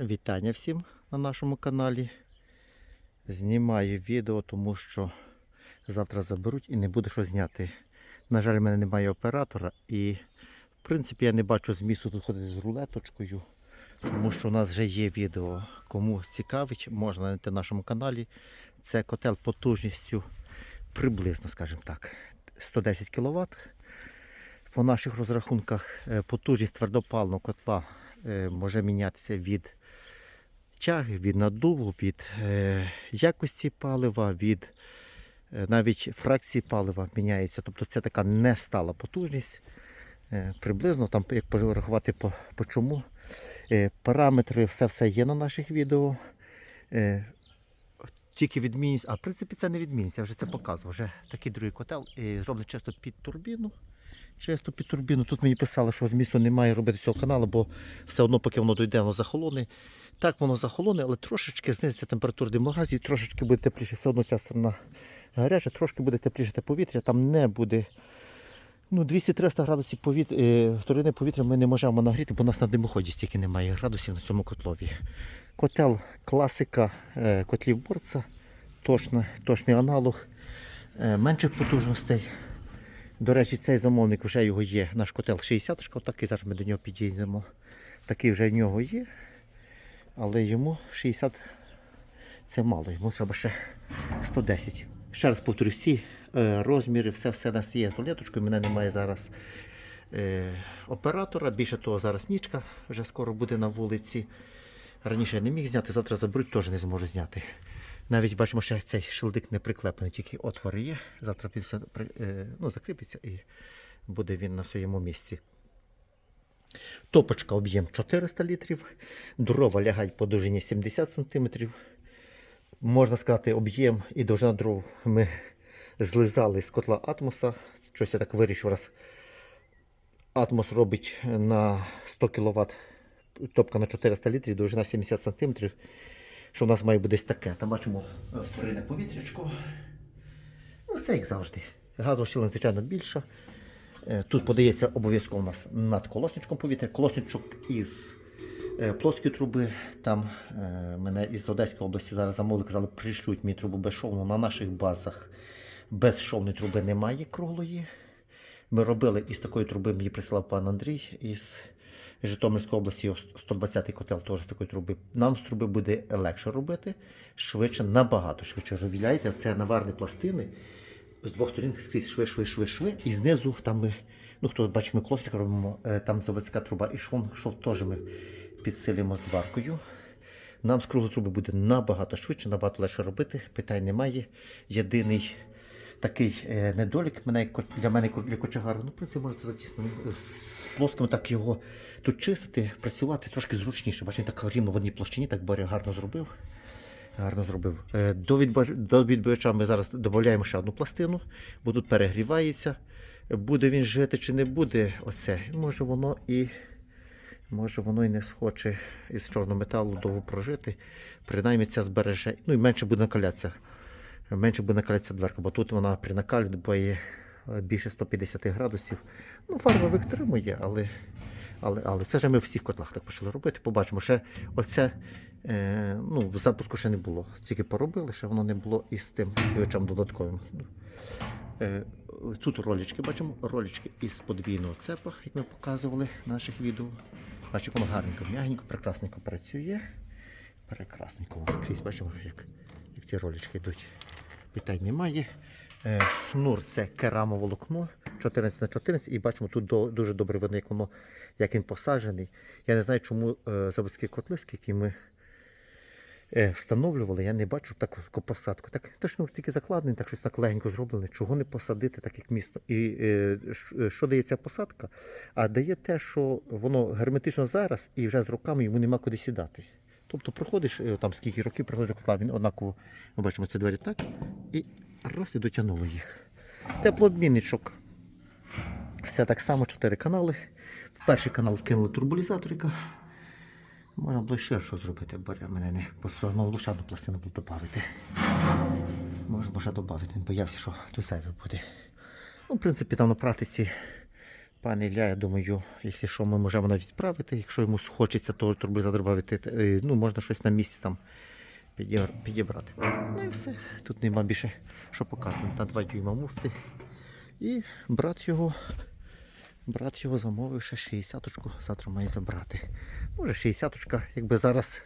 Вітання всім на нашому каналі. Знімаю відео, тому що завтра заберуть і не буду що зняти. На жаль, в мене немає оператора і в принципі я не бачу змісту тут ходити з рулеточкою, тому що у нас вже є відео. Кому цікавить, можна знайти на нашому каналі. Це котел потужністю приблизно, скажімо так, 110 кВт. По наших розрахунках е, потужність твердопаливного котла е, може мінятися від тяги, від надуву, від е, якості палива, від е, навіть фракції палива міняється. Тобто це така нестала потужність. Е, приблизно, там, як порахувати по, по чому. Е, параметри, все все є на наших відео. Е, тільки відмінність, а в принципі це не відмінність, я вже це показував. Вже такий другий котел і зроблений чисто під турбіну. Чисто під турбіну. Тут мені писали, що змісту немає робити цього каналу, бо все одно, поки воно дойде, воно захолоне. Так воно захолоне, але трошечки знизиться температура димогазів, трошечки буде тепліше. Все одно ця сторона гаряча, трошки буде тепліше те повітря, там не буде. Ну, 200-300 градусів повітря, е, вторинне повітря ми не можемо нагріти, бо у нас на димоході стільки немає градусів на цьому котлові. Котел класика е, котлів борца, точний аналог, е, менших потужностей. До речі, цей замовник вже його є. Наш котел 60 такий зараз ми до нього підійдемо. Такий вже в нього є. Але йому 60 це мало, йому треба ще 110. Ще раз повторю, всі е, розміри, все все у нас є з рулеточкою. Мене немає зараз е, оператора. Більше того, зараз нічка вже скоро буде на вулиці. Раніше я не міг зняти, завтра заберуть, теж не зможу зняти. Навіть бачимо, що цей шилдик не приклепаний, тільки отвори є. Завтра е, ну, закріпиться і буде він на своєму місці. Топочка об'єм 400 літрів, дрова лягають по довжині 70 см. Можна сказати, об'єм і довжина дров ми злизали з котла Атмоса. Щось я так вирішив, раз Атмос робить на 100 кВт, топка на 400 літрів, довжина 70 см. Що в нас має бути десь таке. Там бачимо е, повітрячко. Ну, все як завжди. Газова щілина, звичайно, більша. Е, Тут подається обов'язково у нас над колосничком повітря. Колосничок із е, плоскої труби. Там мене із Одеської області зараз замовили, казали, пришлють мені трубу безшовну. На наших базах безшовної труби немає круглої. Ми робили із такої труби, мені прислав пан Андрій із Житомирської області, 120-й котел теж з такої труби. Нам з труби буде легше робити, швидше, набагато швидше. Розумієте, це наварні пластини з двох сторін скрізь шви, шви, шви, шви. І знизу там ми, ну хто бачить, ми клосик робимо, е, там заводська труба і шов, шов теж ми підсилюємо зваркою. Нам з круглої труби буде набагато швидше, набагато легше робити, питань немає. Єдиний такий е, недолік мене, для мене для кочегара. Ну, в принципі, можете затісно з плоскими так його тут чистити, працювати трошки зручніше. Бачите, так рівно в одній площині, так Боря гарно зробив. Гарно зробив. Е, до відбивача ми зараз додаємо ще одну пластину, бо тут перегрівається. Буде він жити чи не буде оце. Може воно і може воно і не схоче із чорного металу довго прожити. Принаймні це збереже. Ну і менше буде накалятися. Менше буде накалятися дверка, бо тут вона при накалі буває е, більше 150 градусів. Ну, фарба витримує, але, але, але це ж ми в всіх котлах так почали робити. Побачимо, ще оце е, ну, в запуску ще не було. Тільки поробили, ще воно не було із тим відбивачем додатковим. Е, Тут ролічки бачимо, ролічки із подвійного цепа, як ми показували в наших відео. Бачимо, гарненько, м'ягенько, прекрасненько працює. Прекрасненько скрізь бачимо, як, як ці ролічки йдуть. Питань немає. Е, Шнур це керамоволокно 14 на 14 і бачимо тут дуже добре видно, як воно як він посаджений. Я не знаю, чому е, заводські котли, скільки ми е, встановлювали, я не бачу таку, посадку. Так, то шнур тільки закладений, так щось так легенько зроблене. Чого не посадити, так як місно. І що дає ця посадка? А дає те, що воно герметично зараз і вже з роками йому нема куди сідати. Тобто проходиш е, там скільки років проходиш котла, він однаково, ми бачимо ці двері так, і раз і дотягнуло їх. Теплообмінничок. Все так само, чотири канали. В перший канал вкинули турбулізаторика. Можна було ще що зробити, бо мене не посунуло ще одну пластину було додати. Можна було ще додати, не боявся, що тут зайве буде. Ну, в принципі, там на практиці Пане Ілля, я думаю, якщо що, ми можемо навіть відправити. Якщо йому хочеться, то турбоза додати, е, ну, можна щось на місці там підібрати. Ну і все. Тут нема більше що показувати. На 2 дюйма муфти. І брат його, брат його замовив ще 60-очку, завтра має забрати. Може 60-очка, якби зараз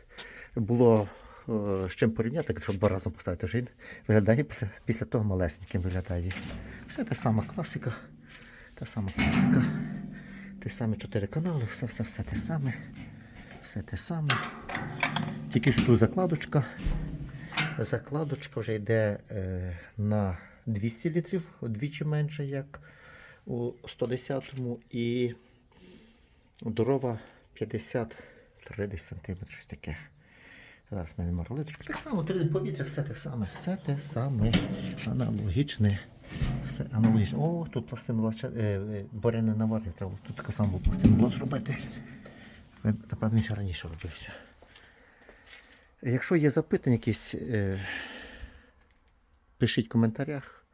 було е, з чим порівняти, якщо два разом поставити, вже він виглядає після, після того малесеньким виглядає. Все та сама класика. Та сама класика. Ті самі чотири канали, все, все, все те саме. Все те саме. Тільки що тут закладочка. Закладочка вже йде е, на 200 літрів, вдвічі менше, як у 110-му. І дрова 50-30 см, щось таке. Зараз в мене маролиточка. Так само, повітря, все те саме, все те саме. Аналогічне. Все аналогічне. О, тут пластину лача... е, е, Боря не наварив, треба тут таку саму пластину було зробити. Напевно, він ще раніше робився. Якщо є запитання якісь, е, пишіть в коментарях.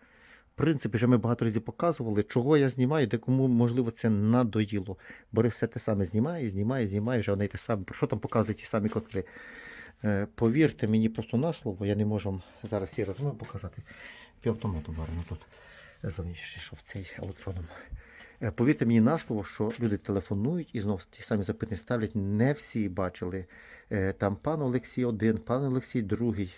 В принципі, вже ми багато разів показували, чого я знімаю, де кому, можливо, це надоїло. Бори все те саме знімає, знімає, знімає, вже вони те саме. Про що там показують ті самі котли? Е, повірте мені просто на слово, я не можу вам зараз всі розмови показати. Півавтомату варено тут зовнішній що електроном. Е, Повірте мені на слово, що люди телефонують і знову ті самі запитання ставлять. Не всі бачили. Е, Там пан Олексій один, пан Олексій другий,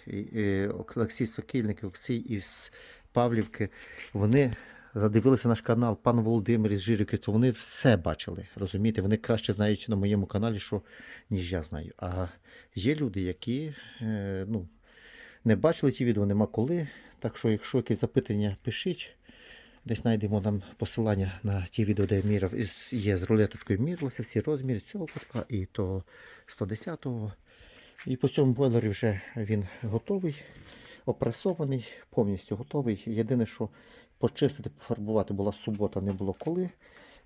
Олексій Сокільник, Олексій із Павлівки. Вони задивилися наш канал, пан Володимир із Жирівки, то вони все бачили. Розумієте, вони краще знають на моєму каналі, що ніж я знаю. А є люди, які е, ну, не бачили ті відео, нема коли. Так що, якщо якісь запитання, пишіть. Десь знайдемо нам посилання на ті відео, де я Є з рулеточкою мірилися всі розміри цього котла і то 110-го. І по цьому бойлері вже він готовий, опресований, повністю готовий. Єдине, що почистити, пофарбувати була субота, не було коли.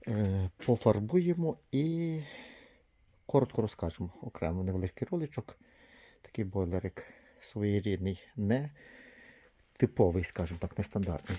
Е, Пофарбуємо і коротко розкажемо. Окремо невеличкий роличок. Такий бойлерик своєрідний, не типовий, скажімо так, нестандартний.